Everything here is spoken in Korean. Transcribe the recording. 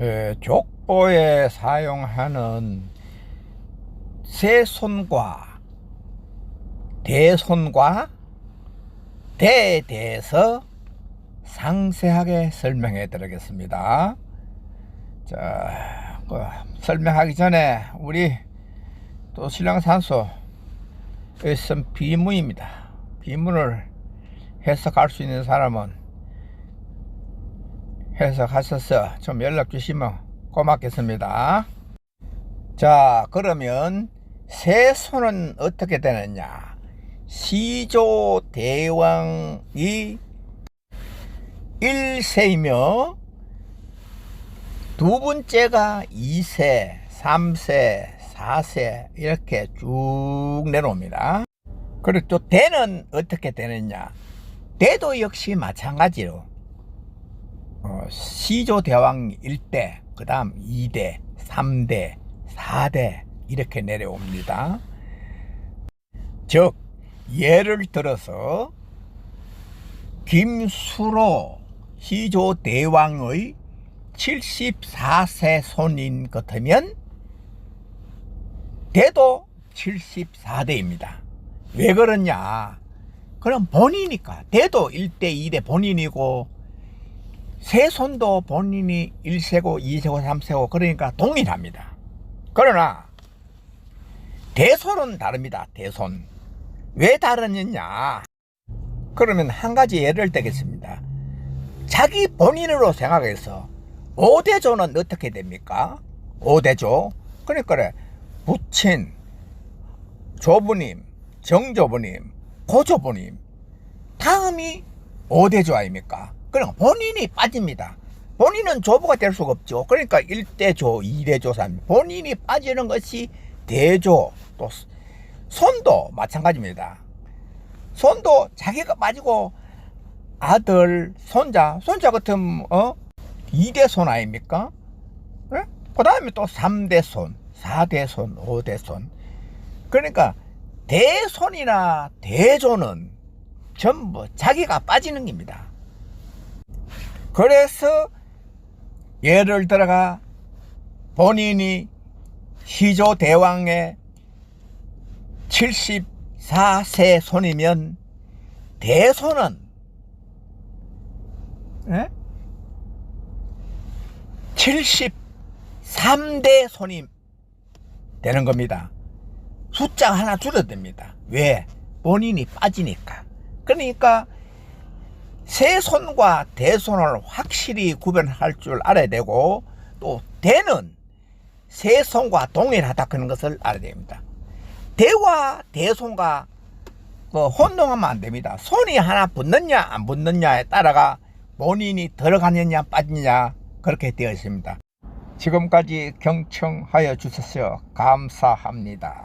예, 족보에 사용하는 세손과 대손과 대에 대해서 상세하게 설명해 드리겠습니다. 자, 그 설명하기 전에 우리 또 신랑 산소 있은 비문입니다. 비문을 해석할 수 있는 사람은 해석하셔서 좀 연락 주시면 고맙겠습니다. 자, 그러면 세손은 어떻게 되느냐? 시조 대왕이 1세이며 두 번째가 2세, 3세, 4세 이렇게 쭉 내려옵니다. 그리고 또 대는 어떻게 되느냐? 대도 역시 마찬가지로 어, 시조 대왕 1대, 그 다음 2대, 3대, 4대 이렇게 내려옵니다. 즉 예를 들어서 김수로 시조 대왕의 74세 손인 같으면 대도 74대입니다. 왜 그러냐? 그럼 본이니까 대도 1대 2대 본인이고 세 손도 본인이 1세고 2세고 3세고 그러니까 동일합니다. 그러나 대손은 다릅니다. 대손. 왜 다르느냐? 그러면 한 가지 예를 들겠습니다. 자기 본인으로 생각해서 5대조는 어떻게 됩니까? 5대조. 그러니까 그래. 부친, 조부님, 정조부님, 고조부님. 다음이 5대조 아닙니까? 그럼 본인이 빠집니다. 본인은 조부가 될 수가 없죠. 그러니까 1대조, 2대조, 3. 본인이 빠지는 것이 대조, 또 손도 마찬가지입니다. 손도 자기가 빠지고 아들, 손자, 손자 같은 어 2대 손 아닙니까? 네? 그 다음에 또 3대 손, 4대 손, 5대 손. 그러니까 대손이나 대조는 전부 자기가 빠지는 겁니다. 그래서 예를 들어가 본인이 시조 대왕의 74세 손이면 대손은 예? 73대 손이 되는 겁니다. 숫자 하나 줄어듭니다. 왜? 본인이 빠지니까. 그러니까 세손과 대손을 확실히 구별할 줄 알아야 되고 또 대는 세손과 동일하다 그런 것을 알아야 됩니다. 대와 대손과 뭐 혼동하면 안 됩니다. 손이 하나 붙느냐 안 붙느냐에 따라가 본인이 들어가느냐 빠지느냐 그렇게 되어 있습니다. 지금까지 경청하여 주셔서 감사합니다.